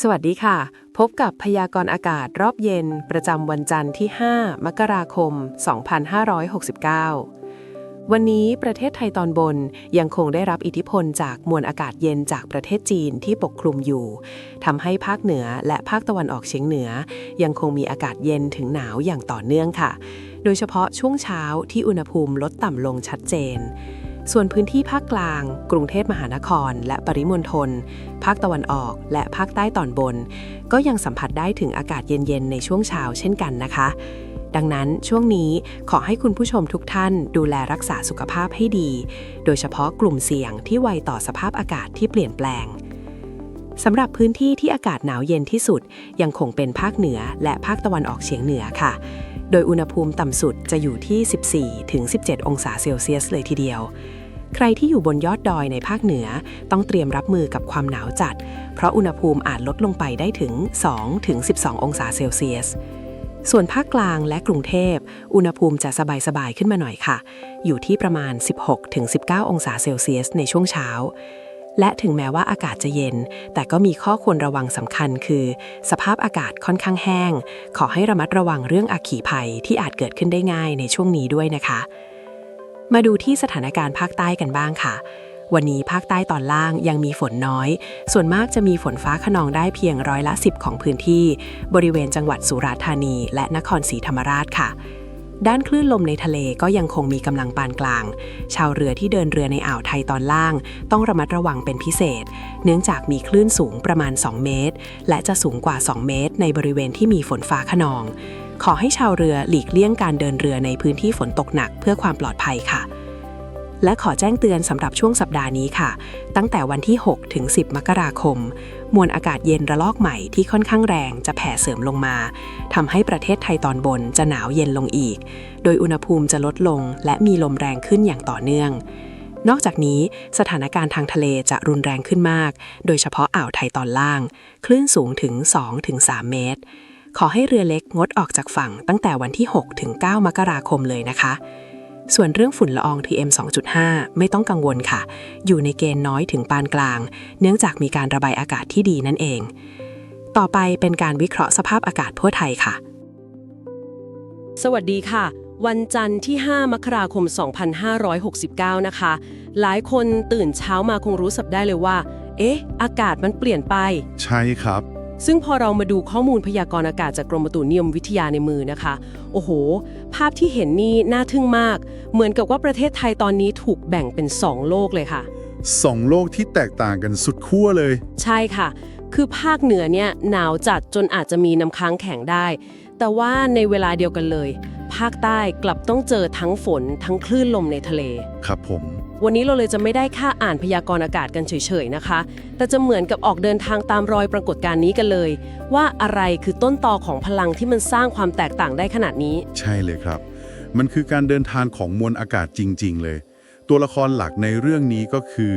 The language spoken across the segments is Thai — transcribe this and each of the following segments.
สวัสดีค่ะ พบกับพยากรณ์อากาศรอบเย็น ประจำวันจันทร์ที่ 5 มกราคม 2569 วันนี้ประเทศไทยตอนบนยังคงได้รับอิทธิพลจากมวลอากาศเย็นจากประเทศจีนที่ปกคลุมอยู่ทำให้ภาคเหนือและภาคตะวันออกเฉียงเหนือ ยังคงมีอากาศเย็นถึงหนาวอย่างต่อเนื่องค่ะ โดยเฉพาะช่วงเช้าที่อุณหภูมิลดต่ำลงชัดเจน ส่วนพื้นที่ภาคกลาง กรุงเทพมหานคร และปริมณฑล ภาคตะวันออก และภาคใต้ตอนบน ก็ยังสัมผัสได้ถึงอากาศเย็นๆ ในช่วงเช้าเช่นกันนะคะ ดังนั้นช่วงนี้ขอให้คุณผู้ชมทุกท่านดูแลรักษาสุขภาพให้ดี โดยเฉพาะกลุ่มเสี่ยงที่ไวต่อสภาพอากาศที่เปลี่ยนแปลงสำหรับพื้นที่ที่อากาศหนาวเย็นที่สุด ยังคงเป็นภาคเหนือและภาคตะวันออกเฉียงเหนือค่ะ โดยอุณหภูมิต่ำสุดจะอยู่ที่ 14ถึง17 องศาเซลเซียสเลยทีเดียว ใครที่อยู่บนยอดดอยในภาคเหนือ ต้องเตรียมรับมือกับความหนาวจัด เพราะอุณหภูมิอาจลดลงไปได้ถึง2ถึง12 องศาเซลเซียส ส่วนภาคกลางและกรุงเทพ อุณหภูมิจะสบายๆขึ้นมาหน่อยค่ะ อยู่ที่ประมาณ 16ถึง19 องศาเซลเซียส ในช่วงเช้าและถึงแม้ว่าอากาศจะเย็น แต่ก็มีข้อควรระวังสำคัญคือ สภาพอากาศค่อนข้างแห้ง ขอให้ระมัดระวังเรื่องอัคคีภัยที่อาจเกิดขึ้นได้ง่ายในช่วงนี้ด้วยนะคะ มาดูที่สถานการณ์ภาคใต้กันบ้างค่ะ วันนี้ภาคใต้ตอนล่างยังมีฝนน้อย ส่วนมากจะมีฝนฟ้าขนองได้เพียงร้อยละ 10 ของพื้นที่ บริเวณจังหวัดสุราษฎร์ธานี และนครศรีธรรมราชค่ะ ด้านคลื่นลมในทะเลก็ยังคงมีกำลังปานกลาง ชาวเรือที่เดินเรือในอ่าวไทยตอนล่าง ต้องระมัดระวังเป็นพิเศษ เนื่องจากมีคลื่นสูงประมาณ 2 เมตร และจะสูงกว่า 2 เมตร ในบริเวณที่มีฝนฟ้าขนอง ขอให้ชาวเรือหลีกเลี่ยงการเดินเรือในพื้นที่ฝนตกหนักเพื่อความปลอดภัยค่ะ และขอแจ้งเตือนสำหรับช่วงสัปดาห์นี้ค่ะ ตั้งแต่วันที่ 6 ถึง 10 มกราคม มวลอากาศเย็นระลอกใหม่ที่ค่อนข้างแรงจะแผ่เสริมลงมาทำให้ประเทศไทยตอนบนจะหนาวเย็นลงอีก โดยอุณหภูมิจะลดลง และมีลมแรงขึ้นอย่างต่อเนื่องนอกจากนี้สถานการณ์ทางทะเลจะรุนแรงขึ้นมาก โดยเฉพาะอ่าวไทยตอนล่าง คลื่นสูงถึง 2-3 เมตร ขอให้เรือเล็กงดออกจากฝั่งตั้งแต่วันที่6-9มกราคมเลยนะคะ ส่วนเรื่องฝุ่นละออง PM 2.5 ไม่ต้องกังวลค่ะ อยู่ในเกณฑ์น้อยถึงปานกลาง เนื่องจากมีการระบายอากาศที่ดีนั่นเอง ต่อไปเป็นการวิเคราะห์สภาพอากาศทั่วไทยค่ะ สวัสดีค่ะ วันจันทร์ที่ 5 มกราคม 2569 นะคะ หลายคนตื่นเช้ามาคงรู้สับได้เลยว่า เอ๊ะ อากาศมันเปลี่ยนไป ใช่ครับ ซึ่งพอเรามาดูข้อมูลพยากรณ์อากาศจากกรมอุตุนิยมวิทยาในมือนะคะ โอ้โห ภาพที่เห็นนี่น่าทึ่งมาก เหมือนกับว่าประเทศไทยตอนนี้ถูกแบ่งเป็น 2 โลกเลยค่ะสองโลกที่แตกต่างกันสุดขั้วเลย ใช่ค่ะ คือภาคเหนือเนี่ยหนาวจัดจนอาจจะมีน้ำค้างแข็งได้ แต่ว่าในเวลาเดียวกันเลย ภาคใต้กลับต้องเจอทั้งฝนทั้งคลื่นลมในทะเล ครับผม วันนี้เราเลยจะไม่ได้แค่อ่านพยากรณ์อากาศกันเฉยๆนะคะ แต่จะเหมือนกับออกเดินทางตามรอยปรากฏการณ์นี้กันเลย ว่าอะไรคือต้นตอของพลังที่มันสร้างความแตกต่างได้ขนาดนี้ ใช่เลยครับ มันคือการเดินทางของมวลอากาศจริง ๆ เลย ตัวละครหลักในเรื่องนี้ก็คือ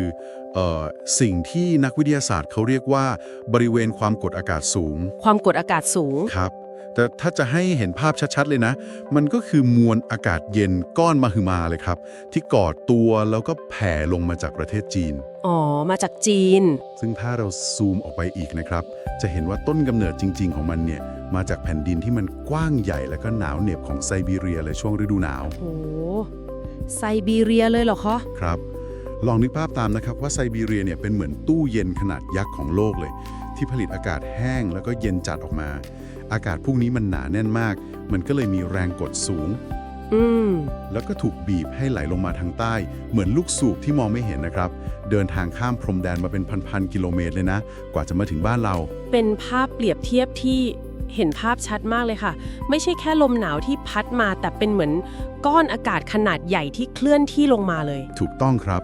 เอ่อสิ่งที่นักวิทยาศาสตร์เขาเรียกว่าบริเวณความกดอากาศสูง ความกดอากาศสูงครับ แต่ถ้าจะให้เห็นภาพชัดๆเลยนะ มันก็คือมวลอากาศเย็นก้อนมหึมาเลยครับ ที่กอดตัวแล้วก็แผ่ลงมาจากประเทศจีน อ๋อ มาจากจีน ซึ่งถ้าเราซูมออกไปอีกนะครับ จะเห็นว่าต้นกำเนิดจริง ๆ ของมันเนี่ย มาจากแผ่นดินที่มันกว้างใหญ่และก็หนาวเหน็บของไซบีเรียเลยช่วงฤดูหนาวโห ไซบีเรียเลยเหรอคะ ครับ ลองนึกภาพตามนะครับว่าไซบีเรียเนี่ยเป็นเหมือนตู้เย็นขนาดยักษ์ของโลกเลย ที่ผลิตอากาศแห้งแล้วก็เย็นจัดออกมา อากาศพวกนี้มันหนาแน่นมาก มันก็เลยมีแรงกดสูง อืม แล้วก็ถูกบีบให้ไหลลงมาทางใต้ เหมือนลูกสูบที่มองไม่เห็นนะครับ เดินทางข้ามพรมแดนมาเป็นพันๆกิโลเมตรเลยนะ กว่าจะมาถึงบ้านเรา เป็นภาพเปรียบเทียบที่เห็นภาพชัดมากเลยค่ะ ไม่ใช่แค่ลมหนาวที่พัดมา แต่เป็นเหมือนก้อนอากาศขนาดใหญ่ที่เคลื่อนที่ลงมาเลย ถูกต้องครับ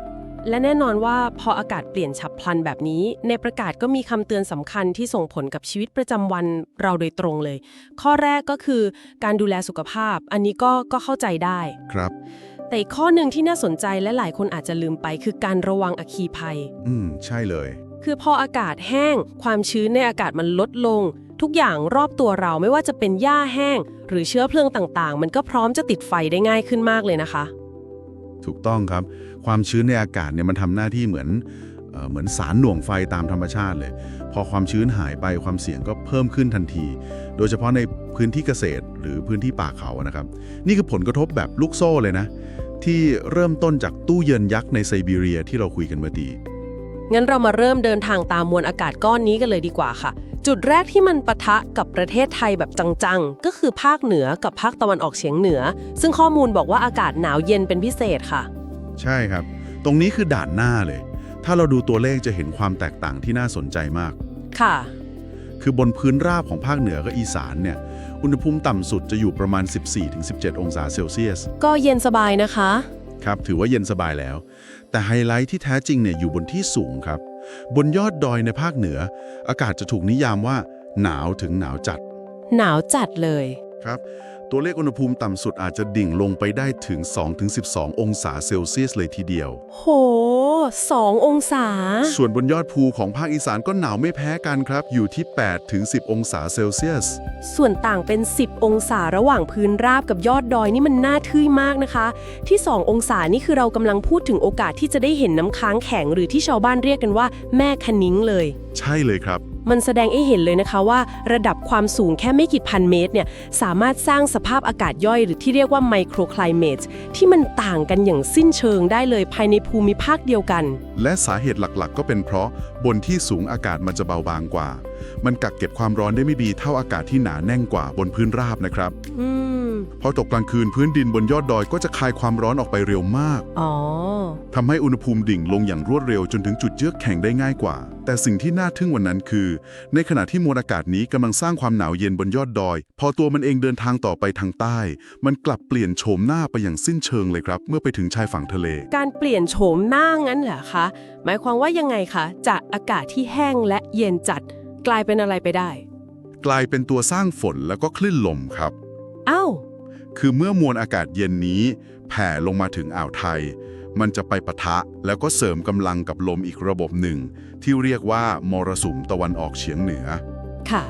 และแน่นอนว่าพออากาศเปลี่ยนฉับพลันแบบนี้ ในประกาศก็มีคำเตือนสำคัญที่ส่งผลกับชีวิตประจำวันเราโดยตรงเลย ข้อแรกก็คือการดูแลสุขภาพ อันนี้ก็ก็เข้าใจได้ ครับ แต่อีกข้อหนึ่งที่น่าสนใจและหลายคนอาจจะลืมไป คือการระวังอัคคีภัย อืม ใช่เลย คือพออากาศแห้ง ความชื้นในอากาศมันลดลง ทุกอย่างรอบตัวเราไม่ว่าจะเป็นหญ้าแห้ง หรือเชื้อเพลิงต่างๆ มันก็พร้อมจะติดไฟได้ง่ายขึ้นมากเลยนะคะ ถูกต้องครับ ความชื้นในอากาศเนี่ยมันทำหน้าที่เหมือนเอเหมือนสารหน่วงไฟตามธรรมชาติเลย พอความชื้นหายไปความเสี่ยงก็เพิ่มขึ้นทันที โดยเฉพาะในพื้นที่เกษตรหรือพื้นที่ป่าเขานะครับ นี่คือผลกระทบแบบลูกโซ่เลยนะ ที่เริ่มต้นจากตู้เย็นยักษ์ในไซบีเรียที่เราคุยกันเมื่อกี้งั้นเรามาเริ่มเดินทางตามมวลอากาศก้อนนี้กันเลยดีกว่าค่ะ จุดแรกที่มันปะทะกับประเทศไทยแบบจังๆ ก็คือภาคเหนือกับภาคตะวันออกเฉียงเหนือ ซึ่งข้อมูลบอกว่าอากาศหนาวเย็นเป็นพิเศษค่ะ ใช่ครับ ตรงนี้คือด่านหน้าเลย ถ้าเราดูตัวเลขจะเห็นความแตกต่างที่น่าสนใจมาก ค่ะ คือบนพื้นราบของภาคเหนือกับอีสานเนี่ย อุณหภูมิต่ำสุดจะอยู่ประมาณ 14-17 องศาเซลเซียส ก็เย็นสบายนะคะ ครับ ถือว่าเย็นสบายแล้ว แต่ไฮไลท์ที่แท้จริงเนี่ยอยู่บนที่สูงครับ บนยอดดอยในภาคเหนือ อากาศจะถูกนิยามว่า หนาวถึงหนาวจัด หนาวจัดเลย ครับ ตัวเลขอุณหภูมิต่ำสุดอาจจะดิ่งลงไปได้ถึง 2-12 องศาเซลเซียสเลยทีเดียว โหสององศา ส่วนบนยอดภูของภาคอีสานก็หนาวไม่แพ้กันครับ อยู่ที่ 8-10 องศาเซลเซียส ส่วนต่างเป็น 10 องศาระหว่างพื้นราบกับยอดดอยนี่มันน่าทึ่งมากนะคะ ที่ 2 องศานี่คือเรากำลังพูดถึงโอกาสที่จะได้เห็นน้ำค้างแข็งหรือที่ชาวบ้านเรียกกันว่า แม่คะนิ้งเลย ใช่เลยครับ มันแสดงให้เห็นเลยนะคะว่า ระดับความสูงแค่ไม่กี่พันเมตรเนี่ยสามารถสร้างสภาพอากาศย่อยหรือที่เรียกว่าไมโครคล i เมตที่มันต่างกันอย่างสิ้นเชิงได้เลยภายในภูมิภาคเดียวกัน และสาเหตุหลักๆ ก็เป็นเพราะบนที่สูงอากาศมันจะเบาบางกว่ามันกักเก็บความร้อนได้ไม่ดีเท่าอากาศที่หนาแน่นกว่าบนพื้นราบนะครับอืมพอตกกลางคืนพื้นดินบนยอดดอยก็จะคายความร้อนออกไปเร็วมากอ๋อ ทำให้อุณหภูมิดิ่งลงอย่างรวดเร็วจนถึงจุดเยือกแข็งได้ง่ายกว่า แต่สิ่งที่น่าทึ่งวันนั้นคือ ในขณะที่มวลอากาศนี้กำลังสร้างความหนาวเย็นบนยอดดอย พอตัวมันเองเดินทางต่อไปทางใต้ มันกลับเปลี่ยนโฉมหน้าไปอย่างสิ้นเชิงเลยครับ เมื่อไปถึงชายฝั่งทะเล การเปลี่ยนโฉมหน้างั้นเหรอคะ หมายความว่ายังไงคะ จากอากาศที่แห้งและเย็นจัด กลายเป็นอะไรไปได้ กลายเป็นตัวสร้างฝนแล้วก็คลื่นลมครับ อ้าว คือเมื่อมวลอากาศเย็นนี้ แผ่ลงมาถึงอ่าวไทย มันจะไปปะทะแล้วก็เสริมกำลังกับลมอีกระบบหนึ่ง ที่เรียกว่ามรสุมตะวันออกเฉียงเหนือ ค่ะ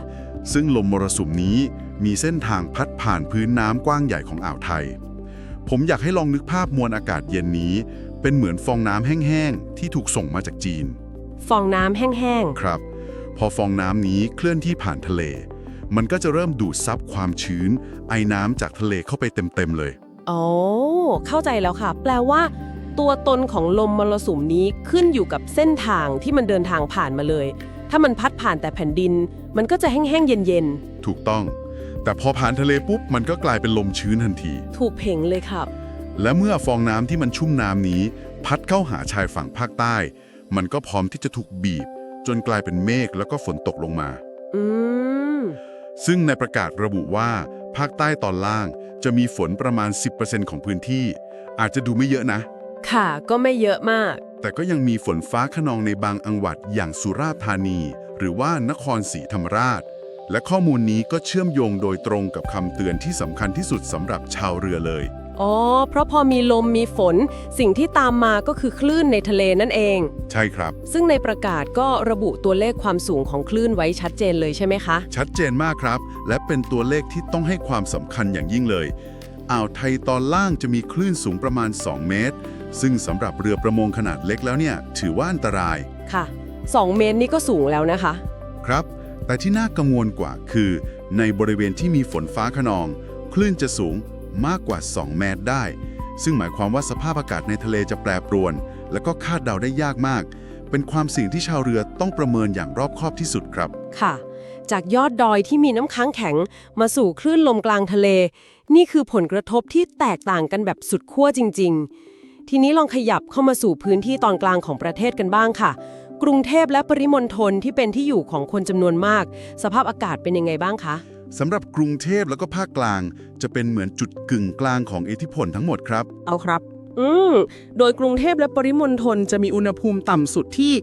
ซึ่งลมมรสุมนี้มีเส้นทางพัดผ่านพื้นน้ำกว้างใหญ่ของอ่าวไทย ผมอยากให้ลองนึกภาพมวลอากาศเย็นนี้ เป็นเหมือนฟองน้ำแห้งๆที่ถูกส่งมาจากจีน ฟองน้ำแห้งครับ พอฟองน้ำนี้เคลื่อนที่ผ่านทะเล มันก็จะเริ่มดูดซับความชื้น ไอน้ำจากทะเลเข้าไปเต็มๆเลยๆอ๋อ เข้าใจแล้วค่ะ แปลว่า ตัวตนของลมมรสุมนี้ขึ้นอยู่กับเส้นทางที่มันเดินทางผ่านมาเลย ถ้ามันพัดผ่านแต่แผ่นดิน มันก็จะแห้งๆเย็นถูกต้อง แต่พอผ่านทะเลปุ๊บ มันก็กลายเป็นลมชื้นทันทีๆถูกเพ่งเลยครับ และเมื่อฟองน้ำที่มันชุ่มน้ำนี้ พัดเข้าหาชายฝั่งภาคใต้ มันก็พร้อมที่จะถูกบีบ จนกลายเป็นเมฆแล้วก็ฝนตกลงมา อืม ซึ่งในประกาศระบุว่า ภาคใต้ตอนล่างจะมีฝนประมาณ 10%ของพื้นที่ อาจจะดูไม่เยอะนะ ค่ะ ก็ไม่เยอะมาก แต่ก็ยังมีฝนฟ้าขนองในบางอังหวัดอย่างสุราษฎร์ธานี หรือว่านครศรีธรรมราช และข้อมูลนี้ก็เชื่อมโยงโดยตรงกับคำเตือนที่สำคัญที่สุดสำหรับชาวเรือเลย อ๋อ เพราะพอมีลมมีฝน สิ่งที่ตามมาก็คือคลื่นในทะเลนั่นเอง ใช่ครับ ซึ่งในประกาศก็ระบุตัวเลขความสูงของคลื่นไว้ชัดเจนเลยใช่ไหมคะ ชัดเจนมากครับ และเป็นตัวเลขที่ต้องให้ความสำคัญอย่างยิ่งเลย อ่าวไทยตอนล่างจะมีคลื่นสูงประมาณ 2 เมตร ซึ่งสำหรับเรือประมงขนาดเล็กแล้วเนี่ย ถือว่าอันตรายค่ะ 2 เมตรนี่ก็สูงแล้วนะคะ ครับ แต่ที่น่ากังวลกว่าคือ ในบริเวณที่มีฝนฟ้าขนอง คลื่นจะสูง มากกว่า 2 เมตรได้ ซึ่งหมายความว่าสภาพอากาศในทะเลจะแปรปรวน และก็คาดเดาได้ยากมาก เป็นความเสี่ยงที่ชาวเรือต้องประเมินอย่างรอบคอบที่สุดครับ ค่ะ จากยอดดอยที่มีน้ำค้างแข็ง มาสู่คลื่นลมกลางทะเล นี่คือผลกระทบที่แตกต่างกันแบบสุดขั้วจริง ๆ ทีนี้ลองขยับเข้ามาสู่พื้นที่ตอนกลางของประเทศกันบ้างค่ะ กรุงเทพและปริมณฑลที่เป็นที่อยู่ของคนจำนวนมาก สภาพอากาศเป็นยังไงบ้างคะ สำหรับกรุงเทพแล้วก็ภาคกลาง จะเป็นเหมือนจุดกึ่งกลางของอิทธิพลทั้งหมดครับ เอาครับ อืม โดยกรุงเทพและปริมณฑลจะมีอุณหภูมิต่ำสุดที่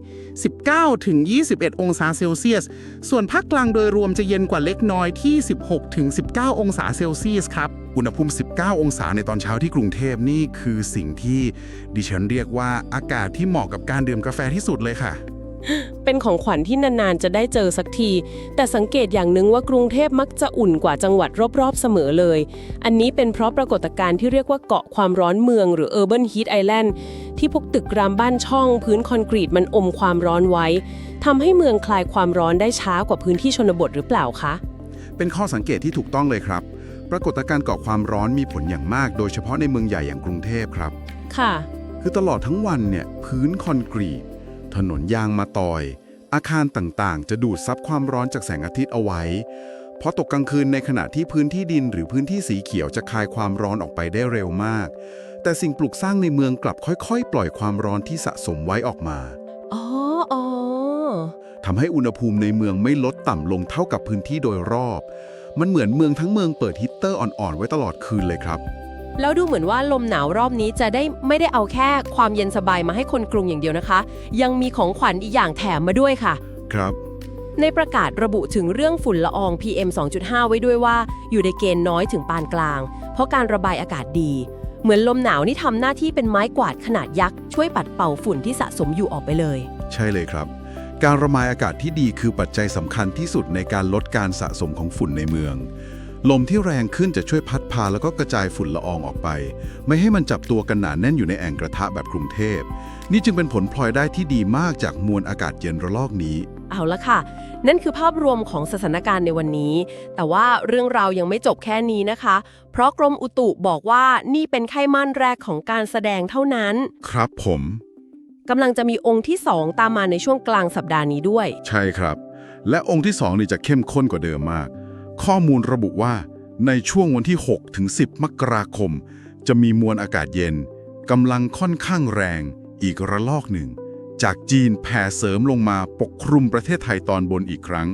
19 ถึง 21 องศาเซลเซียส ส่วนภาคกลางโดยรวมจะเย็นกว่าเล็กน้อยที่ 16 ถึง 19 องศาเซลเซียสครับ อุณหภูมิ 19 องศาในตอนเช้าที่กรุงเทพนี่คือสิ่งที่ดิฉันเรียกว่าอากาศที่เหมาะกับการดื่มกาแฟที่สุดเลยค่ะ เป็นของขวัญที่นานๆ จะได้เจอสักที แต่สังเกตอย่างหนึ่งว่ากรุงเทพมักจะอุ่นกว่าจังหวัดรอบๆ เสมอเลย อันนี้เป็นเพราะปรากฏการณ์ที่เรียกว่าเกาะความร้อนเมืองหรือ Urban Heat Island ที่พวกตึกรามบ้านช่อง พื้นคอนกรีตมันอมความร้อนไว้ทำให้เมืองคลายความร้อนได้ช้ากว่าพื้นที่ชนบทหรือเปล่าคะ เป็นข้อสังเกตที่ถูกต้องเลยครับ ปรากฏการณ์ก่อความร้อนมีผลอย่างมาก โดยเฉพาะในเมืองใหญ่อย่างกรุงเทพครับ ค่ะ คือตลอดทั้งวันเนี่ยพื้นคอนกรีต ถนนยางมาตอย อาคารต่างๆ จะดูดซับความร้อนจากแสงอาทิตย์เอาไว้พอตกกลางคืนในขณะที่พื้นที่ดินหรือพื้นที่สีเขียวจะคายความร้อนออกไปได้เร็วมาก แต่สิ่งปลูกสร้างในเมืองกลับค่อยๆ ปล่อยความร้อนที่สะสมไว้ออกมาอ๋ออ๋อทำให้อุณหภูมิในเมืองไม่ลดต่ำลงเท่ากับพื้นที่โดยรอบ มันเหมือนเมืองทั้งเมืองเปิดฮีตเตอร์อ่อนๆไว้ตลอดคืนเลยครับ แล้วดูเหมือนว่าลมหนาวรอบนี้จะได้ไม่ได้เอาแค่ความเย็นสบายมาให้คนกรุงอย่างเดียวนะคะ ยังมีของขวัญอีกอย่างแถมมาด้วยค่ะ ครับ ในประกาศระบุถึงเรื่องฝุ่นละออง PM 2.5 ไว้ด้วยว่า อยู่ในเกณฑ์น้อยถึงปานกลาง เพราะการระบายอากาศดี เหมือนลมหนาวนี่ทำหน้าที่เป็นไม้กวาดขนาดยักษ์ช่วยปัดเป่าฝุ่นที่สะสมอยู่ออกไปเลย ใช่เลยครับ การระบายอากาศที่ดีคือปัจจัยสำคัญที่สุดในการลดการสะสมของฝุ่นในเมือง ลมที่แรงขึ้นจะช่วยพัดพาแล้วก็กระจายฝุ่นละอองออกไป ไม่ให้มันจับตัวกันหนาแน่นอยู่ในแอ่งกระทะแบบกรุงเทพ นี่จึงเป็นผลพลอยได้ที่ดีมากจากมวลอากาศเย็นระลอกนี้ เอาละค่ะ นั่นคือภาพรวมของสถานการณ์ในวันนี้ แต่ว่าเรื่องราวยังไม่จบแค่นี้นะคะ เพราะกรมอุตุบอกว่านี่เป็นไข้มั่นแรกของการแสดงเท่านั้น ครับผมกำลังจะมีองค์ที่ 2 ตามมาในช่วงกลางสัปดาห์นี้ด้วย ใช่ครับ และองค์ที่2นี่จะเข้มข้นกว่าเดิมมาก ข้อมูลระบุว่า ในช่วงวันที่ 6 ถึง 10 มกราคม จะมีมวลอากาศเย็นกำลังค่อนข้างแรงอีกระลอกหนึ่ง จากจีนแผ่เสริมลงมาปกคลุมประเทศไทยตอนบนอีกครั้ง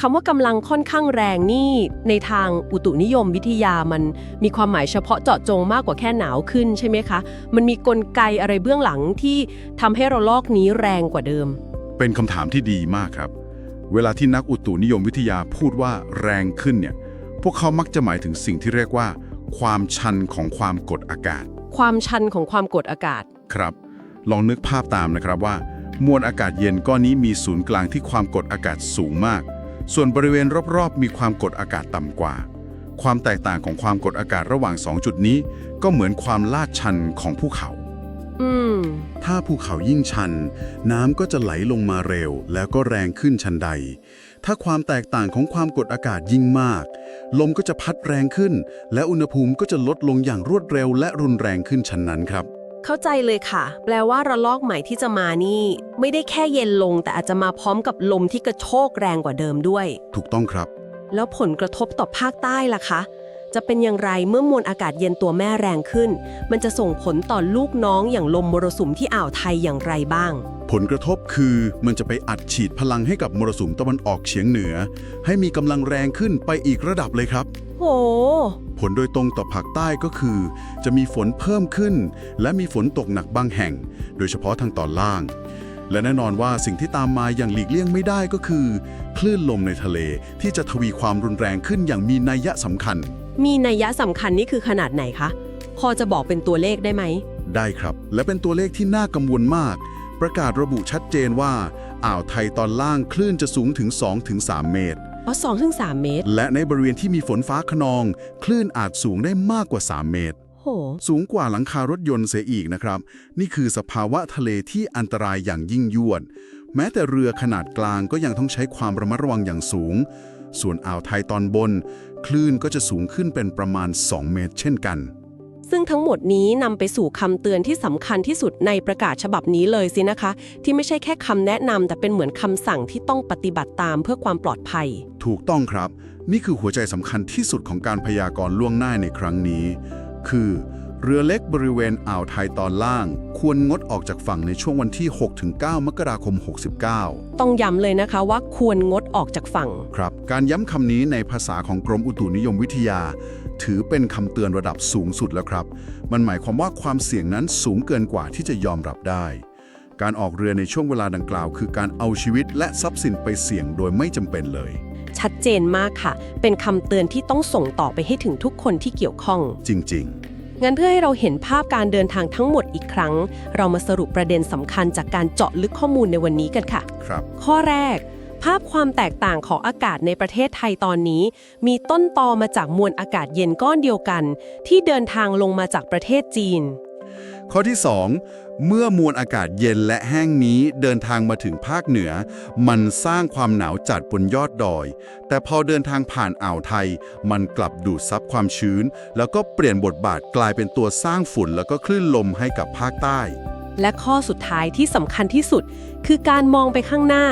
คำว่ากำลังค่อนข้างแรงนี่ในทางอุตุนิยมวิทยามันมีความหมายเฉพาะเจาะจงมากกว่าแค่หนาวขึ้นใช่ไหมคะ มันมีกลไกอะไรเบื้องหลังที่ทำให้ระลอกนี้แรงกว่าเดิม เป็นคำถามที่ดีมากครับ เวลาที่นักอุตุนิยมวิทยาพูดว่าแรงขึ้นเนี่ย พวกเขามักจะหมายถึงสิ่งที่เรียกว่า ความชันของความกดอากาศ ความชันของความกดอากาศ ครับ ลองนึกภาพตามนะครับว่า มวลอากาศเย็นก้อนนี้มีศูนย์กลางที่ความกดอากาศสูงมาก ส่วนบริเวณรอบๆ มีความกดอากาศต่ำกว่า ความแตกต่างของความกดอากาศระหว่าง 2 จุดนี้ ก็เหมือนความลาดชันของภูเขาอืม ถ้าภูเขายิ่งชัน น้ำก็จะไหลลงมาเร็ว แล้วก็แรงขึ้นชันใด ถ้าความแตกต่างของความกดอากาศยิ่งมาก ลมก็จะพัดแรงขึ้น และอุณหภูมิก็จะลดลงอย่างรวดเร็ว และรุนแรงขึ้นชันนั้นครับ เข้าใจเลยค่ะ แปลว่าระลอกใหม่ที่จะมานี่ ไม่ได้แค่เย็นลง แต่อาจจะมาพร้อมกับลมที่กระโชกแรงกว่าเดิมด้วย ถูกต้องครับ แล้วผลกระทบต่อภาคใต้ล่ะคะ จะเป็นอย่างไรเมื่อมวลอากาศเย็นตัวแม่แรงขึ้น มันจะส่งผลต่อลูกน้องอย่างลมมรสุมที่อ่าวไทยอย่างไรบ้าง ผลกระทบคือมันจะไปอัดฉีดพลังให้กับมรสุมตะวันออกเฉียงเหนือ ให้มีกำลังแรงขึ้นไปอีกระดับเลยครับ โห ผลโดยตรงต่อภาคใต้ก็คือ จะมีฝนเพิ่มขึ้น และมีฝนตกหนักบางแห่ง โดยเฉพาะทางตอนล่าง และแน่นอนว่าสิ่งที่ตามมาอย่างหลีกเลี่ยงไม่ได้ก็คือ คลื่นลมในทะเลที่จะทวีความรุนแรงขึ้นอย่างมีนัยยะสำคัญ มีนัยยะสำคัญนี่คือขนาดไหนคะ พอจะบอกเป็นตัวเลขได้ไหม ได้ครับ และเป็นตัวเลขที่น่ากังวลมาก ประกาศระบุชัดเจนว่า อ่าวไทยตอนล่างคลื่นจะสูงถึง 2-3 เมตร อ๋อสองถึงสามเมตร และในบริเวณที่มีฝนฟ้าขนอง คลื่นอาจสูงได้มากกว่า 3 เมตร โห สูงกว่าหลังคารถยนต์เสียอีกนะครับ นี่คือสภาวะทะเลที่อันตรายอย่างยิ่งยวด แม้แต่เรือขนาดกลางก็ยังต้องใช้ความระมัดระวังอย่างสูง ส่วนอ่าวไทยตอนบน คลื่นก็จะสูงขึ้นเป็นประมาณ 2 เมตร เช่นกัน ซึ่งทั้งหมดนี้นำไปสู่คำเตือนที่สำคัญที่สุดในประกาศฉบับนี้เลยสินะคะ ที่ไม่ใช่แค่คำแนะนำแต่เป็นเหมือนคำสั่งที่ต้องปฏิบัติตามเพื่อความปลอดภัย ถูกต้องครับ นี่คือหัวใจสำคัญที่สุดของการพยากรณ์ล่วงหน้าในครั้งนี้ คือ เรือเล็กบริเวณอ่าวไทยตอนล่าง ควรงดออกจากฝั่งในช่วงวันที่ 6-9 มกราคม 69 ต้องย้ำเลยนะคะว่าควรงดออกจากฝั่ง ครับ การย้ำคำนี้ในภาษาของกรมอุตุนิยมวิทยา ถือเป็นคำเตือนระดับสูงสุดแล้วครับ มันหมายความว่าความเสี่ยงนั้นสูงเกินกว่าที่จะยอมรับได้ การออกเรือในช่วงเวลาดังกล่าว คือการเอาชีวิตและทรัพย์สินไปเสี่ยงโดยไม่จำเป็นเลยชัดเจนมากค่ะ เป็นคำเตือนที่ต้องส่งต่อไปให้ถึงทุกคนที่เกี่ยวข้อง จริง งั้นเพื่อให้เราเห็นภาพการเดินทางทั้งหมดอีกครั้ง เรามาสรุปประเด็นสำคัญจากการเจาะลึกข้อมูลในวันนี้กันค่ะๆครับ ข้อแรก ภาพความแตกต่างของอากาศในประเทศไทยตอนนี้ มีต้นตอมาจากมวลอากาศเย็นก้อนเดียวกัน ที่เดินทางลงมาจากประเทศจีน ข้อที่ 2 เมื่อมวลอากาศเย็นและแห้งนี้เดินทางมาถึงภาคเหนือ มันสร้างความหนาวจัดบนยอดดอย แต่พอเดินทางผ่านอ่าวไทย มันกลับดูดซับความชื้น แล้วก็เปลี่ยนบทบาทกลายเป็นตัวสร้างฝุ่น แล้วก็คลื่นลมให้กับภาคใต้ และข้อสุดท้ายที่สำคัญที่สุด คือการมองไปข้างหน้า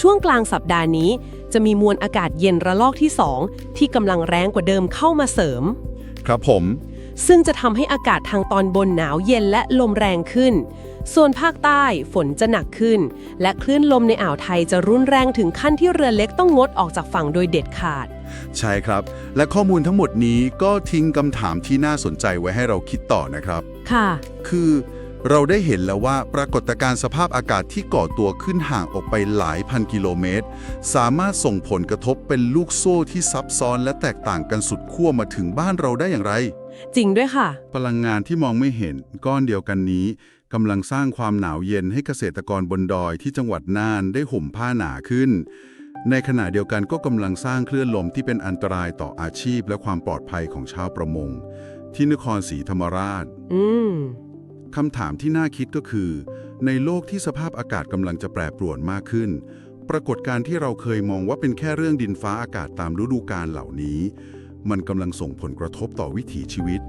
ช่วงกลางสัปดาห์นี้ จะมีมวลอากาศเย็นระลอกที่ 2 ที่กำลังแรงกว่าเดิมเข้ามาเสริม ครับผม ซึ่งจะทำให้อากาศทางตอนบนหนาวเย็นและลมแรงขึ้น ส่วนภาคใต้ฝนจะหนักขึ้น และคลื่นลมในอ่าวไทยจะรุนแรงถึงขั้นที่เรือเล็กต้องงดออกจากฝั่งโดยเด็ดขาด ใช่ครับ และข้อมูลทั้งหมดนี้ก็ทิ้งคำถามที่น่าสนใจไว้ให้เราคิดต่อนะครับ ค่ะ คือเราได้เห็นแล้วว่าปรากฏการณ์สภาพอากาศที่ก่อตัวขึ้นห่างออกไปหลายพันกิโลเมตร สามารถส่งผลกระทบเป็นลูกโซ่ที่ซับซ้อนและแตกต่างกันสุดขั้วมาถึงบ้านเราได้อย่างไร จริงด้วยค่ะ พลังงานที่มองไม่เห็นก้อนเดียวกันนี้กำลังสร้างความหนาวเย็นให้เกษตรกรบนดอยที่จังหวัดน่านได้ห่มผ้าหนาขึ้น ในขณะเดียวกันก็กำลังสร้างคลื่นลมที่เป็นอันตรายต่ออาชีพและความปลอดภัยของชาวประมง ที่นครศรีธรรมราชอืมคำถามที่น่าคิดก็คือ ในโลกที่สภาพอากาศกำลังจะแปรปรวนมากขึ้น ปรากฏการณ์ที่เราเคยมองว่าเป็นแค่เรื่องดินฟ้าอากาศตามฤดูกาลเหล่านี้ มันกำลังส่งผลกระทบต่อวิถีชีวิต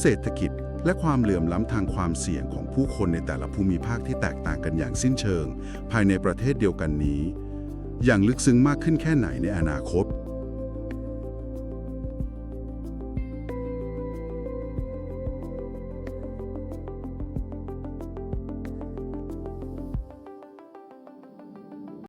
เศรษฐกิจ และความเหลื่อมล้ำทางความเสี่ยงของผู้คนในแต่ละภูมิภาคที่แตกต่างกันอย่างสิ้นเชิง ภายในประเทศเดียวกันนี้ อย่างลึกซึ้งมากขึ้นแค่ไหนในอนาคต